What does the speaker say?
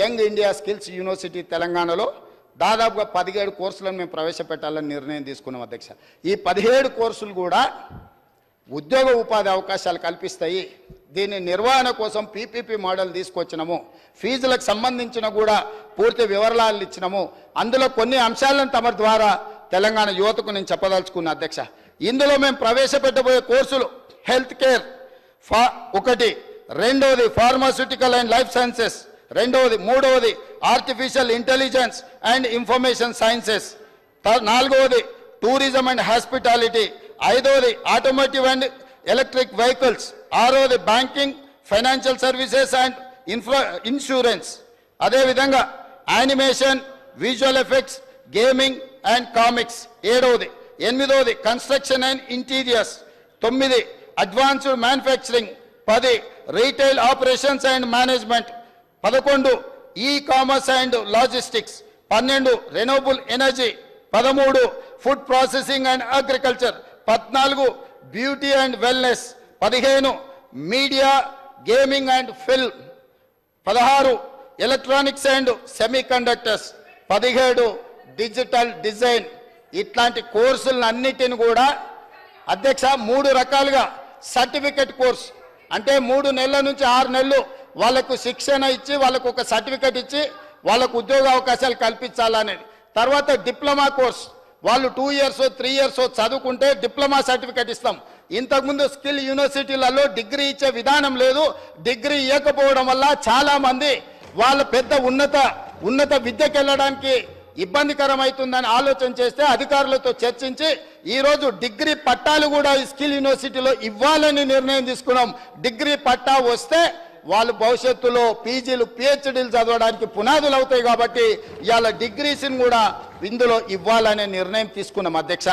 Young India skills university తెలంగాణలో దాదాపుగా పదిహేడు కోర్సులను మేము ప్రవేశపెట్టాలని నిర్ణయం తీసుకున్నాం అధ్యక్ష. ఈ పదిహేడు కోర్సులు కూడా ఉద్యోగ ఉపాధి అవకాశాలు కల్పిస్తాయి. దీని నిర్వహణ కోసం పీపీపీ మోడల్ తీసుకొచ్చినాము. ఫీజులకు సంబంధించిన కూడా పూర్తి వివరాలు ఇచ్చినాము. అందులో కొన్ని అంశాలను తమ ద్వారా తెలంగాణ యువతకు నేను చెప్పదలుచుకున్న అధ్యక్ష. ఇందులో మేము ప్రవేశపెట్టబోయే కోర్సులు హెల్త్ కేర్ ఫా ఒకటి. రెండవది ఫార్మాస్యూటికల్ అండ్ లైఫ్ సైన్సెస్. రెండవది మూడవది artificial intelligence and information sciences నాలుగవది టూరిజం అండ్ హాస్పిటాలిటీ ఐదవది ఆటోమోటివ్ అండ్ ఎలక్ట్రిక్ వెహికల్స్ ఆరవది banking financial services and infra insurance అదేవిధంగా animation visual effects gaming and comics ఏడవది ఎనిమిదవది కన్స్ట్రక్షన్ అండ్ ఇంటీరియర్స్ తొమ్మిది advanced manufacturing పది రీటైల్ ఆపరేషన్స్ అండ్ మేనేజ్మెంట్ పదకొండు e commerce and logistics పన్నెండు renewable energy పదమూడు food processing and agriculture పద్నాలుగు beauty and wellness పదిహేను మీడియా గేమింగ్ అండ్ ఫిల్మ్ పదహారు ఎలక్ట్రానిక్స్ అండ్ సెమీ కండక్టర్స్ పదిహేడు డిజిటల్ డిజైన్ ఇట్లాంటి కోర్సులన్నిటిని కూడా అధ్యక్ష మూడు రకాలుగా సర్టిఫికెట్ కోర్స్ అంటే మూడు నెలల నుంచి ఆరు నెలలు వాళ్ళకు శిక్షణ ఇచ్చి వాళ్ళకు ఒక సర్టిఫికెట్ ఇచ్చి వాళ్ళకు ఉద్యోగ అవకాశాలు కల్పించాలనేది. తర్వాత డిప్లొమా కోర్స్. వాళ్ళు టూ ఇయర్స్ త్రీ ఇయర్స్ చదువుకుంటే డిప్లొమా సర్టిఫికేట్ ఇస్తాం. ఇంతకుముందు స్కిల్ యూనివర్సిటీలలో డిగ్రీ ఇచ్చే విధానం లేదు. డిగ్రీ ఇవ్వకపోవడం వల్ల చాలామంది వాళ్ళ పెద్ద ఉన్నత ఉన్నత విద్యకు వెళ్ళడానికి ఇబ్బందికరమవుతుందని ఆలోచన చేస్తే అధికారులతో చర్చించి ఈరోజు డిగ్రీ పట్టాలు కూడా ఈ స్కిల్ యూనివర్సిటీలో ఇవ్వాలని నిర్ణయం తీసుకున్నాం. డిగ్రీ పట్టా వస్తే వాళ్ళు భవిష్యత్తులో పీజీలు పిహెచ్డీలు చదవడానికి పునాదులు అవుతాయి కాబట్టి ఇవాళ డిగ్రీస్ని కూడా ఇందులో ఇవ్వాలనే నిర్ణయం తీసుకున్నాం అధ్యక్ష.